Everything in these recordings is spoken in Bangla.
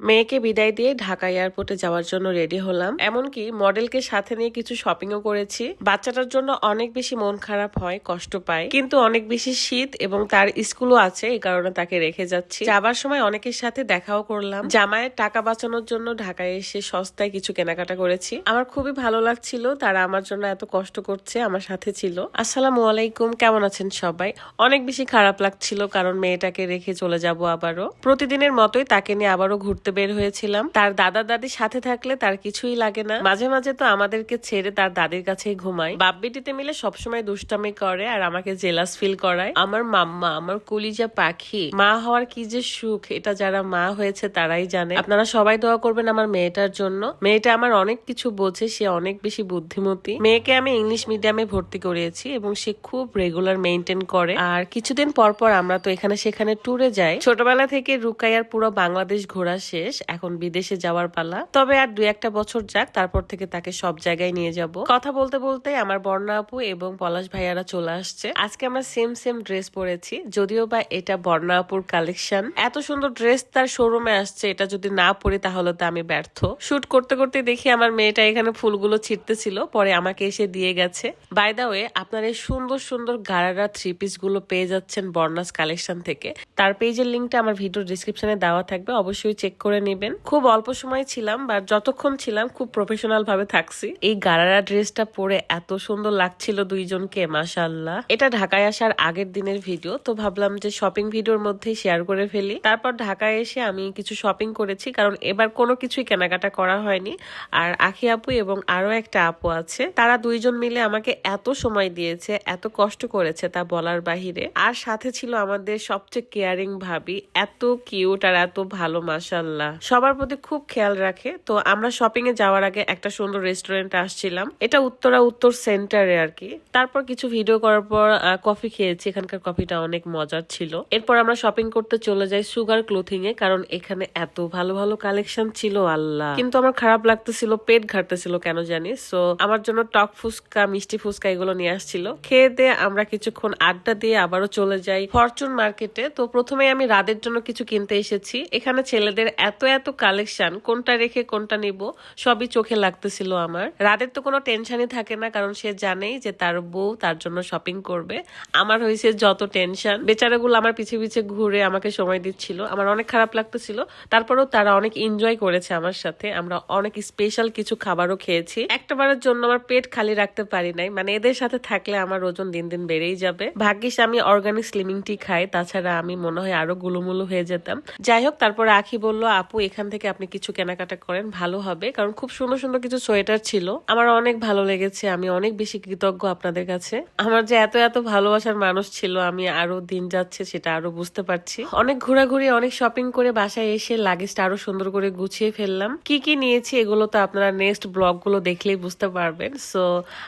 মেয়েকে বিদায় দিয়ে ঢাকা এয়ারপোর্টে যাওয়ার জন্য রেডি হলাম। এমনকি মডেলকে সাথে নিয়ে কিছু শপিংও করেছি। বাচ্চাটার জন্য অনেক বেশি মন খারাপ হয়, কষ্ট পায়। কিন্তু অনেক বেশি শীত এবং তার স্কুলও আছে, এই কারণে তাকে রেখে যাচ্ছি। যাবার সময় অনেকের সাথে দেখাও করলাম। জামায়ের টাকা বাঁচানোর জন্য ঢাকায় এসে সস্তায় কিছু কেনাকাটা করেছি। আমার খুবই ভালো লাগছিল, তারা আমার জন্য এত কষ্ট করছে, আমার সাথে ছিল। আসসালামু আলাইকুম, কেমন আছেন সবাই? অনেক বেশি খারাপ লাগছিল, কারণ মেয়েটাকে রেখে চলে যাব আবারও। প্রতিদিনের মতোই তাকে নিয়ে আবারও ঘুরতে বের হয়েছিলাম। তার দাদা দাদির সাথে থাকলে তার কিছুই লাগে না। মাঝে মাঝে তো আমাদেরকে ছেড়ে তার দাদির কাছেই ঘুমায়। বাপ্পিটিতে মিলে সবসময় দুষ্টামি করে আর আমাকে জেলাস ফিল করায়। আমার মাম্মা, আমার কুলিজা পাখি, মা হওয়ার কি যে সুখ, এটা যারা মা হয়েছে তারাই জানে। আপনারা সবাই দোয়া করবেন আমার মেয়েটার জন্য। মেয়েটা আমার অনেক কিছু বোঝে, সে অনেক বেশি বুদ্ধিমতী। মেয়েকে আমি ইংলিশ মিডিয়ামে ভর্তি করিয়েছি এবং সে খুব রেগুলার মেনটেন করে। আর কিছুদিন পর পর আমরা তো এখানে সেখানে ট্যুরে যাই। ছোটবেলা থেকে রুকাইয়ার পুরো বাংলাদেশ ঘোরা শেষ, এখন বিদেশে যাওয়ার পালা। তবে আর দুই একটা বছর যাক, তারপর থেকে তাকে সব জায়গায় নিয়ে যাব। কথা বলতে বলতে আমার বর্ণা আপু এবং পলাশ ভাইয়ারা চলে আসছে। আজকে আমরা সেম সেম ড্রেস পরেছি, যদিও বা এটা বর্ণা আপুর কালেকশন এত সুন্দর ড্রেস তার শোরুমে আসছে, এটা যদি না পরি তাহলে তো আমি ব্যর্থ। শুট করতে করতে দেখি আমার মেয়েটা এখানে ফুলগুলো ছিটতেছিল, পরে আমাকে এসে দিয়ে গেছে। বাই দা ওয়ে আপনার এই সুন্দর সুন্দর গারারা থ্রি পিসগুলো পেয়ে যাচ্ছেন বর্ণাস কালেকশন থেকে। তার পেজের লিঙ্কটা আমার ভিডিও ডিসক্রিপশনে দেওয়া থাকবে, অবশ্যই চেক করে নেবেন। খুব অল্প সময় ছিলাম বা যতক্ষণ ছিলাম খুব প্রফেশনাল ভাবে থাকছি। এই গারারা ড্রেসটা পরে এত সুন্দর লাগছিল দুইজনকে মাশাল্লাহ এটা ঢাকায় আসার আগের দিনের ভিডিও, তো ভাবলাম যে শপিং ভিডিওর মধ্যেই শেয়ার করে ফেলি। তারপর ঢাকায় এসে আমি কিছু শপিং করেছি, কারণ এবার কোনো কিছুই কেনাকাটা করা হয়নি। আর আখি আপু এবং আরও একটা আপু আছে, তারা দুইজন মিলে আমাকে এত সময় দিয়েছে, এত কষ্ট করেছে তা বলার বাহিরে। আর সাথে ছিল আমাদের সবচেয়ে কেয়ারিং ভাবি, এত কিউট আর এত ভালো মাসাল্লাহ সবার প্রতি খুব খেয়াল রাখে। তো আমরা শপিং এ যাওয়ার আগে একটা সুন্দর রেস্টুরেন্টে আসছিলাম। এটা উত্তরা উত্তর সেন্টারে আর কি। তারপর কিছু ভিডিও করার পর কফি খেয়েছি। এখানকার কফিটা অনেক মজার ছিল। এরপর আমরা শপিং করতে চলে যাই সুগার ক্লোথিং এ, কারণ এখানে এত ভালো ভালো কালেকশন ছিল, আল্লাহ। কিন্তু আমার খারাপ লাগতেছিল, পেট ঘাটতেছিল কেন জানি? সো আমার জন্য টক ফুচকা, মিষ্টি ফুচকা এগুলো নিয়ে আসছিল। খেয়ে দিয়ে আমরা কিছুক্ষণ আড্ডা দিয়ে আবারও চলে যাই ফরচুন মার্কেটে তো প্রথমে আমি রাদের জন্য কিছু কিনতে এসেছি। এখানে ছেলেদের এত এত কালেকশন, কোনটা রেখে কোনটা নিব, সবই চোখে লাগতেছিল আমার। রাদের তো কোনো টেনশনই থাকে না, কারণ সে জানেই যে তার বউ তার জন্য শপিং করবে। আমার হয়েছে যত টেনশন বেচারাগুলো আমার পিছে পিছে ঘুরে আমাকে সময় দিচ্ছিল। আমার অনেক খারাপ লাগতেছিল। তারপরেও তারা অনেক এনজয় করেছে আমার সাথে। আমরা অনেক স্পেশাল কিছু খাবারও খেয়েছি। একটাবারের জন্য আমার পেট খালি রাখতে পারি নাই। মানে এদের সাথে থাকলে আমার ওজন দিন দিন বেড়েই যাবে। ভাগ্যিস আমি অর্গানিক স্লিমিং টি খাই। তাছাড়া আমি মনে হয় আরও গুলুমুলু হয়ে যেতাম। যাই হোক, তারপরে আখি বলল আপু, এখান থেকে আপনি কিছু কেনাকাটা করেন, ভালো হবে। কারণ খুব সুন্দর সুন্দর কিছু সোয়েটার ছিল। আমার অনেক ভালো লেগেছে। আমি অনেক বেশি কৃতজ্ঞ আপনাদের কাছে। আমার যে এত এত ভালোবাসার মানুষ ছিল, আমি আরও দিন যাচ্ছে সেটা আরও বুঝতে পারছি। অনেক ঘোরাঘুরি, অনেক শপিং করে বাসায় এসে লাগেজটা আরও সুন্দর করে গুছিয়ে ফেললাম। কি কি নিয়েছি এগুলো তো আপনারা নেক্সট ব্লগগুলো দেখলেই বুঝতে পারবেন। সো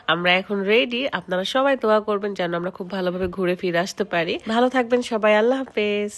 আমরা এখন রেডি আপনারা সবাই দোয়া করবেন যেন আমরা খুব ভালোভাবে ঘুরে ফিরে আসতে পারি। ভালো থাকবেন সবাই। আল্লাহ হাফেজ।